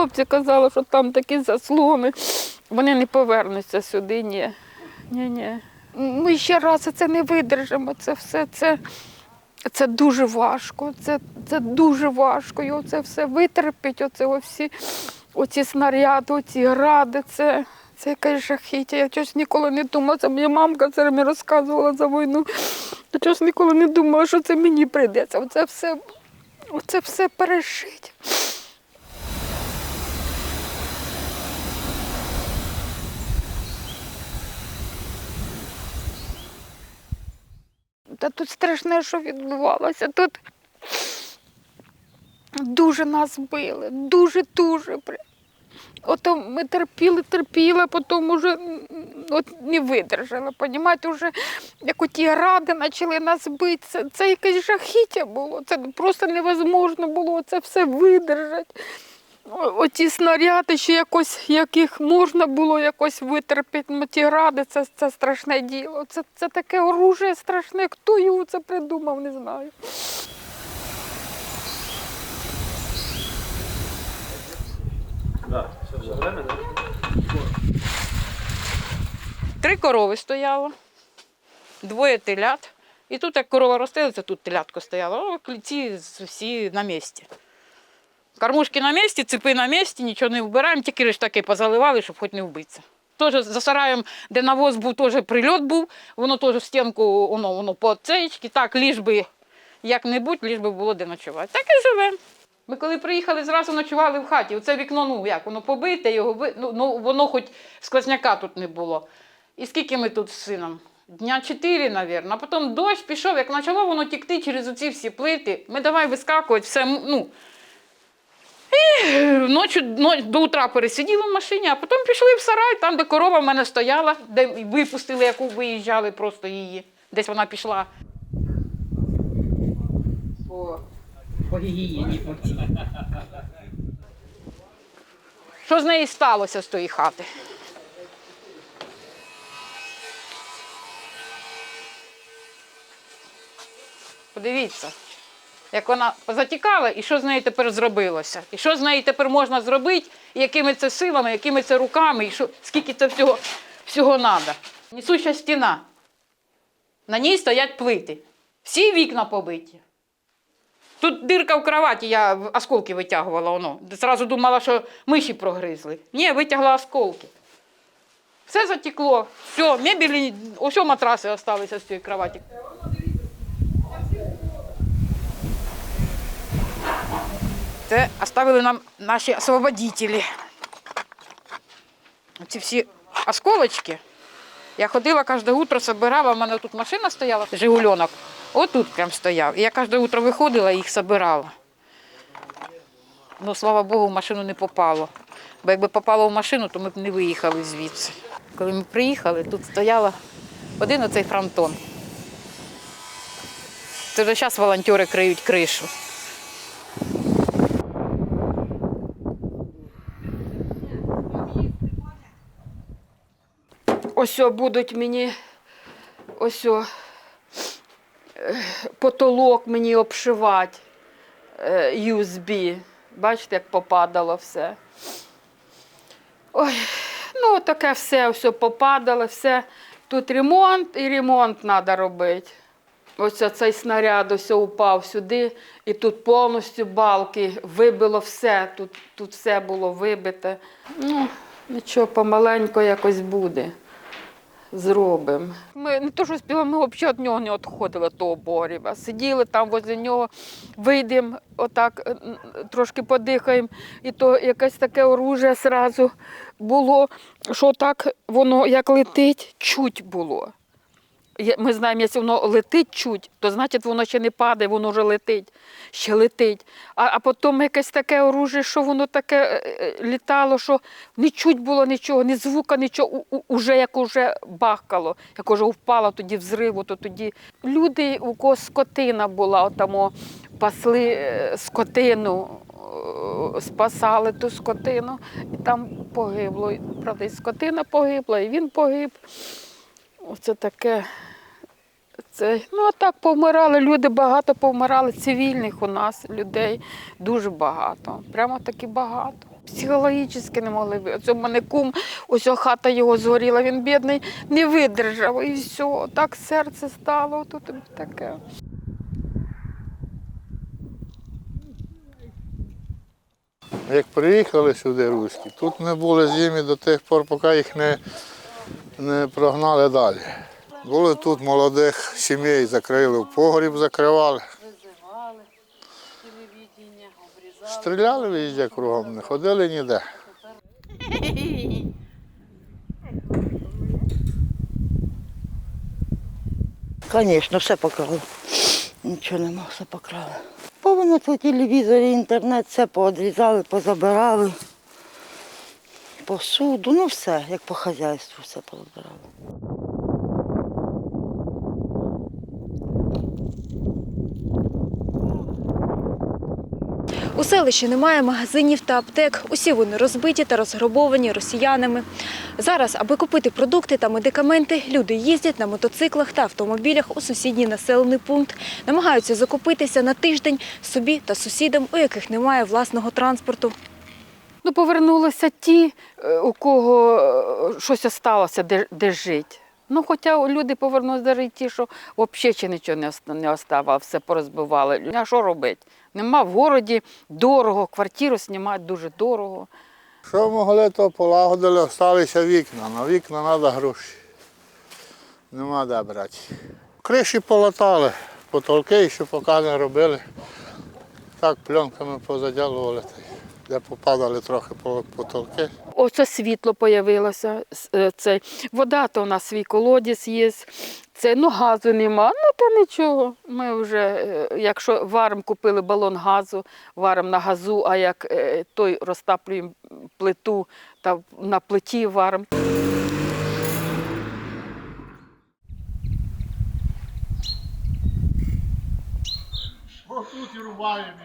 хлопці казали, що там такі заслони, вони не повернуться сюди. Ні. Ні, ні. Ми ще раз це не видержимо. Це все це, це дуже важко. Це, це дуже важко. І оце все витерпіть, оце всі оці снаряди, оці гради. Це, це якесь жахіття. Я щось ніколи не думала. Це моя мамка це мені розказувала за війну. Я щось ніколи не думала, що це мені прийдеться. Оце все, оце все пережити. Та тут страшне, що відбувалося. Тут дуже нас били, дуже-дуже. Ото ми терпіли, терпіли, потім вже от не видержали. Понімаєте, вже як оті ради почали нас бити. Це, це якесь жахіття було. Це просто невозможно було це все видержати. О- Оті снаряди, ще якось, яких можна було якось витерпіти, ну, ті гради, це, це страшне діло. Це, це таке оружие страшне. Хто його це придумав, не знаю. Три корови стояло, двоє телят. І тут, як корова розстелиться, тут телятко стояло, о, кліці всі на місці. Кормушки на місці, ципи на місці, нічого не вбираємо, тільки ж таки позаливали, щоб хоч не вбитися. Теж за сараєм, де навоз був, теж прильот був, воно теж в стінку, воно, воно по цеєчки, так, ліж би як-небудь, ліж би було де ночувати. Так і живемо. Ми коли приїхали, зразу ночували в хаті. Оце вікно, ну як, воно побите, його ну, ну, воно хоч сквозняка тут не було. І скільки ми тут з сином? Дня чотири, мабуть. А потім дощ пішов, як почало воно тікти через оці всі плити. Ми давай вискакувати, все, ну. І ночі, но- до утра пересиділи в машині, а потім пішли в сарай, там, де корова в мене стояла, де випустили, яку виїжджали просто її. Десь вона пішла. По, по гігієні. Що з нею сталося з тої хати? Подивіться, як вона затікала, і що з нею тепер зробилося. І що з нею тепер можна зробити, і якими це силами, якими це руками, і що, скільки це всього, всього треба. Несуща стіна. На ній стоять плити. Всі вікна побиті. Тут дирка в кроваті, я осколки витягувала. Воно. Зразу думала, що миші прогризли. Ні, витягла осколки. Все затекло, все, мебелі, ось матраси залишилися з цієї кроваті. Це оставили нам наші освободителі. Ці всі осколочки. Я ходила кожне утро, збирала, в мене тут машина стояла, Жигульонок. Отут прям стояв. І я кожне утро виходила і їх збирала. Ну, слава Богу, в машину не попало. Бо якби попало в машину, то ми б не виїхали звідси. Коли ми приїхали, тут стояла один оцей фронтон. Це вже зараз волонтери криють кришу. Ось будуть мені ось е, потолок мені обшивати е, USB. Бачите, як попадало все. Ой, ну таке все, все попадало, все. Тут ремонт і ремонт треба робити. Ось цей снаряд ось упав сюди, і тут повністю балки вибило все. Тут, тут все було вибите. Ну, нічого, помаленько якось буде. Зробимо. Ми не то, що співали, ми взагалі від нього не відходили від того боріва. Сиділи там возле нього, вийдемо, отак е, трошки подихаємо. І то якесь таке оружие зразу було, що так воно як летить, чуть було. Ми знаємо, якщо воно летить чуть, то значить воно ще не падає, воно вже летить, ще летить. А, а потім якесь таке оружие, що воно таке е, е, літало, що не чуть було нічого, ні звука, нічого, у- уже як уже бахкало, як уже впало тоді взриву, то тоді люди, у кого скотина була, отамо пасли е, скотину, спасали ту скотину, і там погибло. Правда, і скотина погибла, і він погиб. Оце таке. Це, ну, а так повмирали, люди багато повмирали, цивільних у нас людей дуже багато. Прямо таки багато. Психологічно не могли. Оце в мене кум, ось хата його згоріла, він бідний, не видержав. І все, так серце стало, тут таке. Як приїхали сюди руські, тут не були зимі до тих пор, поки їх не, не прогнали далі. Були тут молодих сімей, закрили, в погріб закривали. Стріляли везде кругом, не ходили ніде. Звісно, все покрали. Нічого нема, все покрали. Повинно це телевізор, інтернет, все поодрізали, позабирали. Посуду, ну все, як по хазяйству, все позабирали. У селищі немає магазинів та аптек. Усі вони розбиті та розграбовані росіянами. Зараз, аби купити продукти та медикаменти, люди їздять на мотоциклах та автомобілях у сусідній населений пункт, намагаються закупитися на тиждень собі та сусідам, у яких немає власного транспорту. Ну, повернулися ті, е, у кого е, щось осталося, де, де жити. Ну, хоча люди повернулися навіть ті, що взагалі ще нічого не оста- оставало, все порозбивали. А що робити? Нема в городі дорого, квартиру знімати дуже дорого. Що могли, то полагодили, залишилися вікна. На вікна треба гроші. Нема де брати. Криші полатали, потолки ще поки не робили. Так пленками позадялували, де попадали трохи потолки. Оце світло появилося. е, Це. Вода, то у нас свій колодязь є. Це, ну, газу нема, ну то нічого. Ми вже, е, якщо варимо, купили балон газу, варимо на газу, а як е, той розтаплюємо плиту та на плиті варимо. Ось тут і рубаємо.